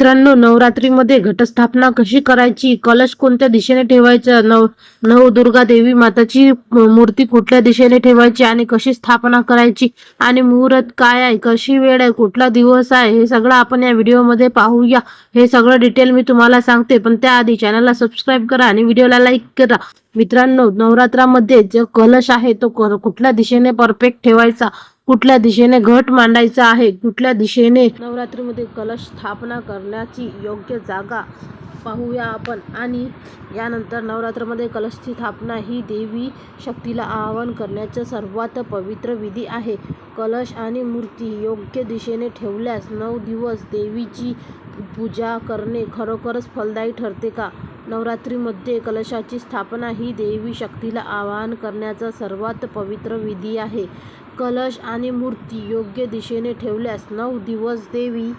मित्रांनो नवरात्रीमध्ये घटस्थापना कशी करायची? कलश कोणत्या दिशेने ठेवायचा? नव नवदुर्गा देवी माताची मूर्ती कुठल्या दिशेने ठेवायची आणि कशी स्थापना करायची? आणि मुहूर्त काय आहे? कशी वेळ आहे? कुठला दिवस आहे? हे सगळं आपण या व्हिडिओमध्ये पाहूया. हे सगळं डिटेल मी तुम्हाला सांगते पण त्याआधी चॅनलला सबस्क्राईब करा आणि व्हिडिओला लाईक करा. मित्रांनो नवरात्रामध्ये जो कलश आहे तो कुठल्या दिशेने परफेक्ट ठेवायचा? कुठल्या दिशेने घट मांडायचा आहे? कुठल्या दिशेने? नवरात्रीमध्ये कलश स्थापना करण्याची योग्य जागा पाहूया आपण. आणि यानंतर नवरात्रामध्ये कलशची स्थापना ही देवी शक्तीला आवाहन करण्याचा सर्वात पवित्र विधी आहे. कलश आणि मूर्ती योग्य दिशेने ठेवल्यास नऊ दिवस देवीची पूजा करणे खरोखरच फलदायी ठरते का? नवरात्रीमध्ये कलशाची स्थापना ही देवी शक्तीला आवाहन करण्याचा सर्वात पवित्र विधी आहे. कलश आणि मूर्ती योग्य दिशेने ठेवल्यास नऊ दिवस देवी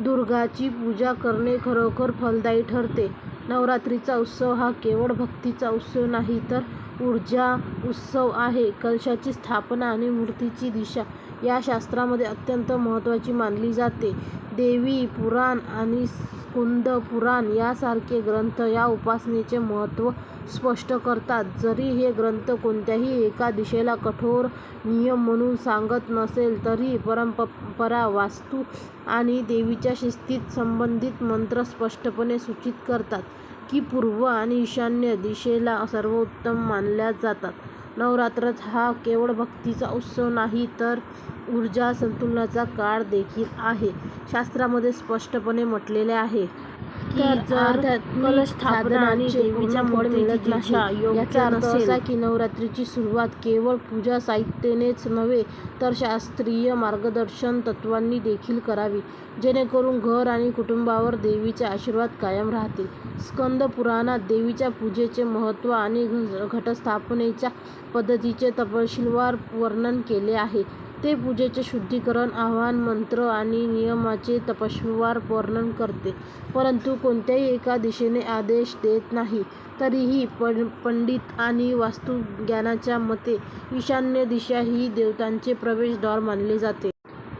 दुर्गाची पूजा करणे खरोखर फलदायी ठरते. नवरात्रीचा उत्सव हा केवळ भक्तीचा उत्सव नाही तर ऊर्जा उत्सव आहे. कलशाची स्थापना आणि मूर्तीची दिशा या शास्त्रामध्ये अत्यंत महत्त्वाची मानली जाते. देवी पुराण आणि स्कुंद पुराण यासारखे ग्रंथ या उपासनेचे महत्त्व स्पष्ट करतात. जरी हे ग्रंथ कोणत्याही एका दिशेला कठोर नियम म्हणून सांगत नसेल तरी परंपरा वास्तू आणि देवीच्या शिस्तीत संबंधित मंत्र स्पष्टपणे सूचित करतात. की पूर्व आणि ईशान्य दिशेला सर्वोत्तम मानल्या जातात. नवरात्रच हा केवळ भक्तीचा उत्सव नाही तर ऊर्जा संतुलनाचा काळ देखील आहे शास्त्रामध्ये स्पष्टपणे म्हटलेले आहे. आणि देवीच्या मिळत नाही याचा अर्थ असा की नवरात्रीची सुरुवात केवळ पूजा साहित्यानेच नव्हे तर शास्त्रीय मार्गदर्शन तत्वांनी देखील करावी जेणेकरून घर आणि कुटुंबावर देवीचे आशीर्वाद कायम राहतील. स्कंद पुराणात देवीच्या पूजेचे महत्त्व आणि घटस्थापनेच्या पद्धतीचे तपशीलवार वर्णन केले आहे. ते पूजेचे शुद्धीकरण आव्हान मंत्र आणि नियमाचे तपशीलवार वर्णन करते. परंतु कोणत्याही एका दिशेने आदेश देत नाही. तरीही पण पंडित आणि वास्तुज्ञानाच्या मते ईशान्य दिशा ही देवतांचे प्रवेशद्वार मानले जाते.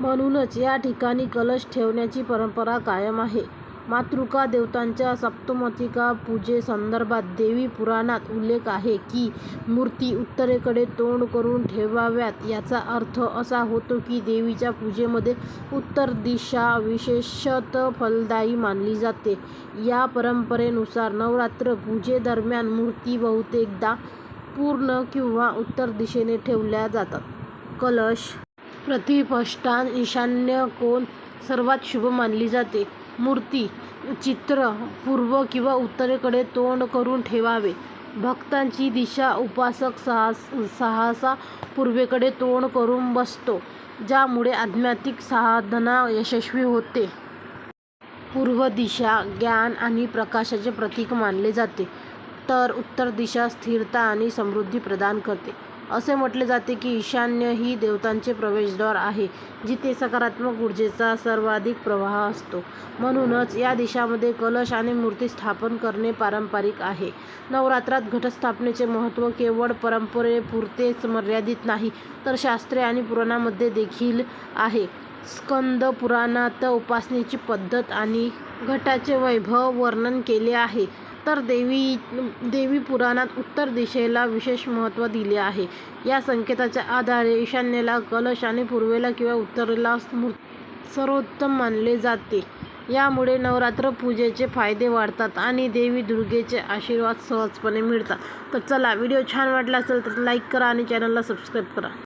म्हणूनच या ठिकाणी कलश ठेवण्याची परंपरा कायम आहे. मातृका देवतांच्या सप्तमतिका पूजेसंदर्भात देवी पुराणात उल्लेख आहे की मूर्ती उत्तरेकडे तोंड करून ठेवाव्यात याचा अर्थ असा होतो की देवीच्या पूजेमध्ये उत्तर दिशा विशेषत फलदायी मानली जाते. या परंपरेनुसार नवरात्र पूजेदरम्यान मूर्ती बहुतेकदा पूर्ण किंवा उत्तर दिशेने ठेवल्या जातात. कलश प्रतिपष्टान ईशान्य कोण सर्वात शुभ मानली जाते. मूर्ती चित्र पूर्व किंवा उत्तरेकडे तोंड करून ठेवावे. भक्तांची दिशा उपासक सहस सहसा पूर्वेकडे तोंड करून बसतो ज्यामुळे आध्यात्मिक साधना यशस्वी होते. पूर्व दिशा ज्ञान आणि प्रकाशाचे प्रतीक मानले जाते तर उत्तर दिशा स्थिरता आणि समृद्धी प्रदान करते. असे म्हटले जाते की ईशान्य ही देवतांचे प्रवेशद्वार आहे जिथे सकारात्मक ऊर्जेचा सर्वाधिक प्रवाह असतो. म्हणूनच या दिशामध्ये कलश आणि मूर्ती स्थापन करणे पारंपरिक आहे. नवरात्रात घटस्थापनेचे महत्त्व केवळ परंपरेपुरतेच मर्यादित नाही तर शास्त्रे आणि पुराणामध्ये देखील आहे. स्कंद पुराणात उपासनेची पद्धत आणि घटाचे वैभव वर्णन केले आहे. तर देवी देवी पुराणात उत्तर दिशेला विशेष महत्त्व दिले आहे. या संकेताच्या आधारे ईशान्येला कलश आणि पूर्वेला किंवा उत्तरेला मूर् सर्वोत्तम मानले जाते. यामुळे नवरात्र पूजेचे फायदे वाढतात आणि देवी दुर्गेचे आशीर्वाद सहजपणे मिळतात. तर चला व्हिडिओ छान वाटला असेल तर लाईक करा आणि चॅनलला सबस्क्राईब करा.